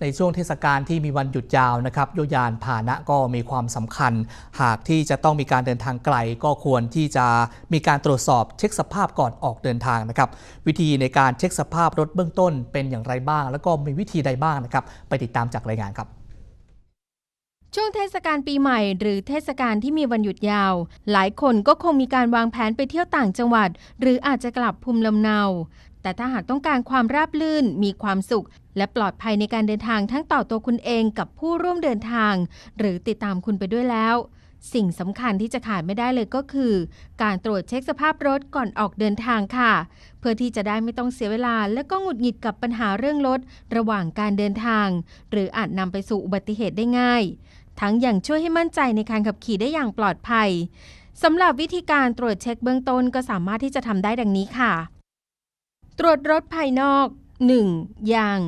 ในช่วงเทศกาลที่มีวันหยุดยาวนะครับโยยานพาหนะก็มีความสำคัญ หากที่จะต้องมีการเดินทางไกล ก็ควรที่จะมีการตรวจสอบเช็คสภาพก่อนออกเดินทางนะครับ วิธีในการเช็คสภาพรถเบื้องต้นเป็นอย่างไรบ้าง แล้วก็มีวิธีใดบ้างนะครับ ไปติดตามจากรายงานครับช่วงเทศกาลปีใหม่หรือเทศกาลที่มีวันหยุดยาว หลายคนก็คงมีการวางแผนไปเที่ยวต่างจังหวัด หรืออาจจะกลับภูมิลำเนา แต่ถ้าหากต้องการความราบรื่น มีความสุข และปลอดภัยในการเดินทางทั้งต่อตัวคุณเองกับผู้ร่วมเดินทาง หรือติดตามคุณไปด้วยแล้ว สิ่งสำคัญที่จะขาดไม่ได้เลยก็คือ การตรวจเช็คสภาพรถก่อนออกเดินทางค่ะ เพื่อที่จะได้ไม่ต้องเสียเวลา และก็หงุดหงิดกับปัญหาเรื่องรถระหว่างการเดินทาง หรืออาจนำไปสู่อุบัติเหตุได้ง่าย ทั้งอย่างช่วยให้มั่นใจในการขับขี่ได้อย่างปลอดภัยสำหรับวิธีการตรวจเช็คเบื้องต้นก็สามารถที่จะทำได้ดังนี้ค่ะ ตรวจรถภายนอก 1. ยาง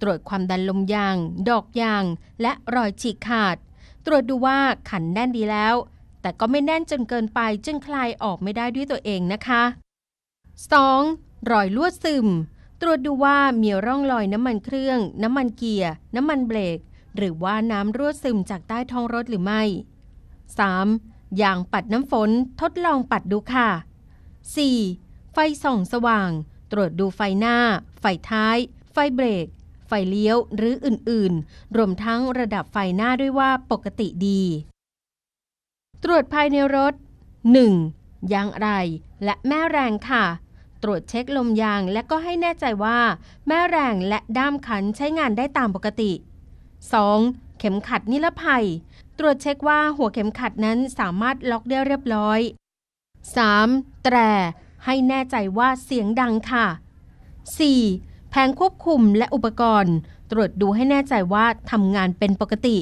ตรวจความดันลมยาง ดอกยาง และรอยฉีกขาด ตรวจดูว่าขันแน่นดีแล้ว แต่ก็ไม่แน่นจนเกินไปจนคลายออกไม่ได้ด้วยตัวเองนะคะ 2. รอยลวดซึม ตรวจดูว่ามีร่องรอยน้ำมันเครื่อง น้ำมันเกียร์ น้ำมันเบรก หรือว่าน้ำรั่วซึมจากใต้ท้องรถหรือไม่ 3. ยางปัดน้ำฝนทดลองปัดดูค่ะ 4. ไฟส่องสว่าง ตรวจดูไฟหน้า ไฟท้าย ไฟเบรก ไฟเลี้ยวหรืออื่นๆ รวมทั้งระดับไฟหน้าด้วยว่าปกติดี ตรวจภายในรถ 1. ยางไรและแม่แรงค่ะ ตรวจเช็คลมยางและก็ให้แน่ใจว่า แม่แรงและด้ามขันใช้งานได้ตามปกติ 2. เข็มขัดนิรภัย ตรวจเช็คว่าหัวเข็มขัดนั้นสามารถล็อกได้เรียบร้อย 3. แตร ให้แน่ใจว่าเสียงดังค่ะ 4. แผงควบคุมและอุปกรณ์ ตรวจดูให้แน่ใจว่าทำงานเป็นปกติ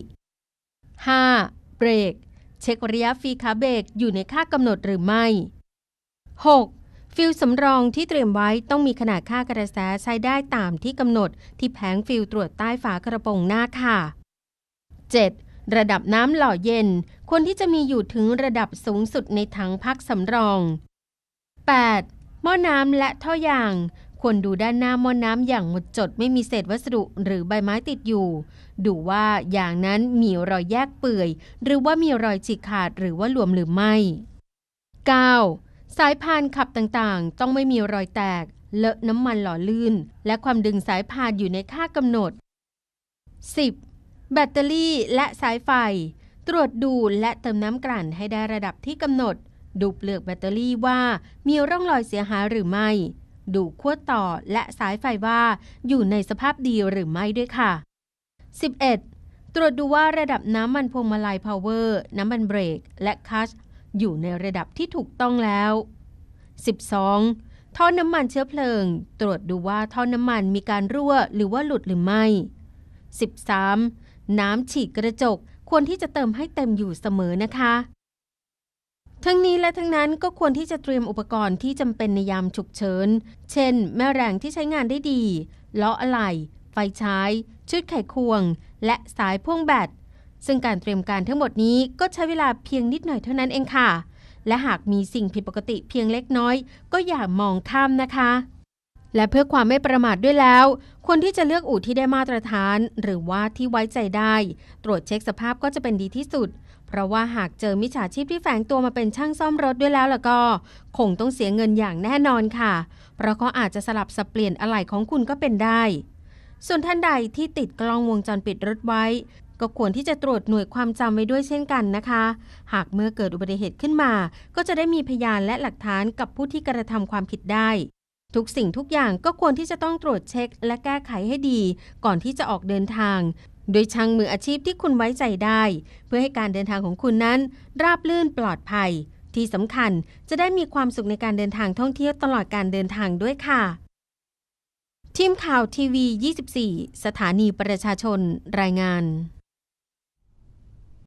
5. เบรก เช็คระยะฟรีขาเบรกอยู่ในค่ากำหนดหรือไม่ 6. ฟิลสำรองที่เตรียมไว้ต้องมีขนาดค่ากระแสใช้ได้ตามที่กำหนดที่แผงฟิลตรวจใต้ฝากระโปรงหน้าค่ะ 7. ระดับน้ำหล่อเย็น ควรที่จะมีอยู่ถึงระดับสูงสุดในถังพักสำรอง 8. หม้อน้ำและท่อยาง ควรดูด้านหน้าหม้อน้ำอย่างหมดจดไม่มีเศษวัสดุหรือใบไม้ติดอยู่ ดูว่าอย่างนั้นมีรอยแยกเปื่อย หรือว่ามีรอยฉีกขาดหรือว่าหลวมหรือไม่ 9. สายพานขับต่างๆ ต้องไม่มีรอยแตก เลอะน้ำมันหล่อลื่น และความดึงสายพานอยู่ในค่ากำหนด 10. แบตเตอรี่และสายไฟ ตรวจดูและเติมน้ำกลั่นให้ได้ระดับที่กำหนด ดูเปลือกแบตเตอรี่ว่ามีร่องรอยเสียหายหรือไม่ ดูขั้วต่อและสายไฟว่าอยู่ในสภาพดีหรือไม่ด้วยค่ะ 11. ตรวจดูว่าระดับน้ำมันพวงมาลัยพาวเวอร์ น้ำมันเบรก และคัชอยู่ในระดับที่ถูกต้องแล้ว 12. ท่อน้ำมันเชื้อเพลิง ตรวจดูว่าท่อน้ำมันมีการรั่วหรือว่าหลุดหรือไม่ 13. น้ำฉีดกระจกควรที่จะเติมให้เต็มอยู่เสมอนะคะ ทั้งนี้และทั้งนั้นก็ควรที่จะเตรียมอุปกรณ์ที่จำเป็นในยามฉุกเฉิน เช่น แม่แรงที่ใช้งานได้ดี ล้ออะไหล่ ไฟฉายชุดไขควง และสายพ่วงแบต ซึ่งการเตรียมการทั้งหมดนี้ก็ใช้เวลาเพียงนิดหน่อยเท่านั้นเองค่ะ และหากมีสิ่งผิดปกติเพียงเล็กน้อย ก็อย่ามองข้ามนะคะ และเพื่อความไม่ประมาทด้วยแล้ว ควรที่จะเลือกอู่ที่ได้มาตรฐาน หรือว่าที่ไว้ใจได้ ตรวจเช็คสภาพก็จะเป็นดีที่สุด เพราะว่าหากเจอมิจฉาชีพที่แฝงตัวมาเป็นช่างซ่อมรถด้วยแล้วล่ะก็ คงต้องเสียเงินอย่างแน่นอนค่ะ เพราะเขาอาจจะสลับสับเปลี่ยนอะไหล่ของคุณก็เป็นได้ ส่วนท่านใดที่ติดกล้องวงจรปิดรถไว้ ก็ควรที่จะตรวจหน่วยความจำไว้ด้วยเช่นกันนะคะ หากเมื่อเกิดอุบัติเหตุขึ้นมา ก็จะได้มีพยานและหลักฐานกับผู้ที่กระทำความผิดได้ทุกสิ่งทุกอย่างก็ควรที่จะต้องตรวจเช็ค และแก้ไขให้ดี ก่อนที่จะออกเดินทาง โดยช่างมืออาชีพที่คุณไว้ใจได้ เพื่อให้การเดินทางของคุณนั้น ราบลื่นปลอดภัย ที่สำคัญจะได้มีความสุขในการเดินทางท่องเที่ยวตลอดการเดินทางด้วยค่ะ ทีมข่าวทีวี 24 สถานีประชาชนรายงาน